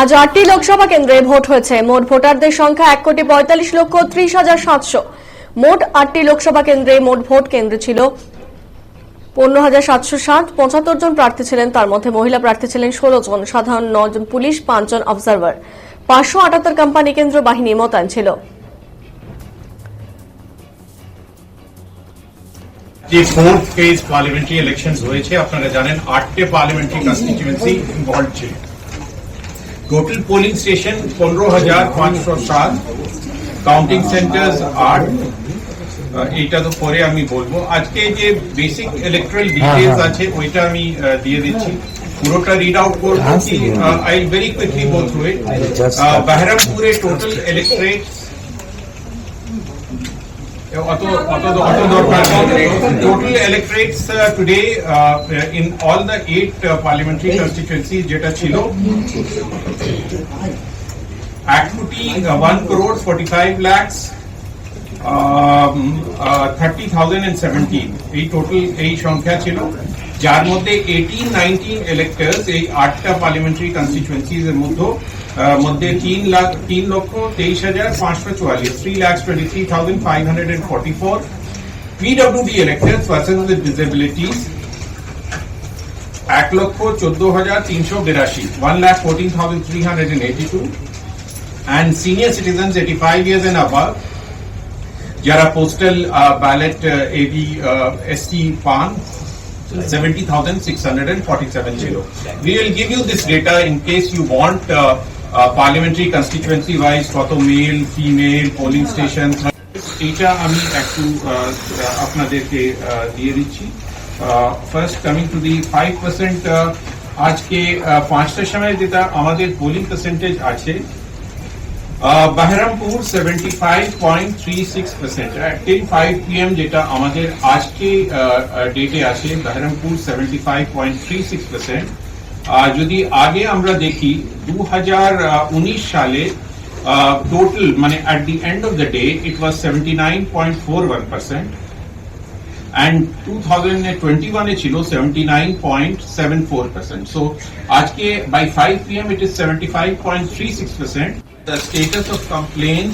আজ আটটি লোকসভা কেন্দ্রে ভোট হয়েছে। মোট ভোটারদের সংখ্যা এক কোটি পঁয়তাল্লিশ লক্ষ ত্রিশ হাজার সাতশো। মোট আটটি লোকসভা কেন্দ্রে মোট ভোট কেন্দ্র ছিল পনেরো হাজার সাতশো সাত পঁচাত্তর জন প্রার্থী ছিলেন, তার মধ্যে মহিলা প্রার্থী ছিলেন ষোলো জন। সাধারণ নজন পুলিশ পাঁচজন অবজারভার। পাঁচশো আটাত্তর কোম্পানি কেন্দ্র বাহিনী মোতায়েন ছিল। যে ফোর্থ ফেজ পার্লামেন্টারি ইলেকশন হয়েছে। আপনারা জানেন, আটটে পার্লামেন্টারি কনস্টিটিউয়েন্সি ইনভলভ ছিল। টোটাল পোলিং স্টেশন পনেরো হাজার পাঁচশো সাত। কাউন্টিং সেন্টার্স আট। এইটা তো পরে আমি বলব। আজকে যে বেসিক ইলেকট্রাল ডিটেলস আছে ওইটা আমি দিয়ে দিচ্ছি। পুরোটা রিড আউট করব I very quickly go through it বাহরামপুরে total electorate অত অত অত দরকার total electorates today in all the eight parliamentary constituency যেটা ছিল, এক কোটি one crore forty five lakhs thirty thousand and seventeen এই টোটাল এই সংখ্যা ছিল। যার মধ্যে এইটিন নাইনটিন ইলেক্টার্স এই আটটা পার্লামেন্টারি কনস্টিটুয়েন্সিজ এর মধ্যে মধ্যে তিন লাখ, তিন লক্ষ তেইশ হাজার পাঁচশো চুয়াল্লিশ three lakhs twenty three thousand five hundred and forty four PWD electors versus with disabilities এক লক্ষ চোদ্দ হাজার তিনশো বিরাশি one lakh fourteen thousand three hundred and eighty two and senior citizens 85 years and above, যারা পোস্টাল ব্যালট এবি এসটি পান 70,647 ছিল we will give you this data in case you want uh, uh, parliamentary constituency wise কত male female polling station এটা আমি একটু আপনাদেরকে দিয়ে দিচ্ছি first coming to the five percent আজকে পাঁচটার সময় যেটা আমাদের পোলিং পার্সেন্টেজ আছে Baharampur seventy five point three six percent till five PM যেটা আমাদের আজকে ডেটে আছে Baharampur seventy five point three six percent যদি আগে আমরা দেখি দু হাজার উনিশ সালে টোটাল মানে at the end of the day it was seventy nine point four one percent and 2021 এ ছিল 79.74%. So, আজকে by 5 p.m. it is 75.36%. The status of complaints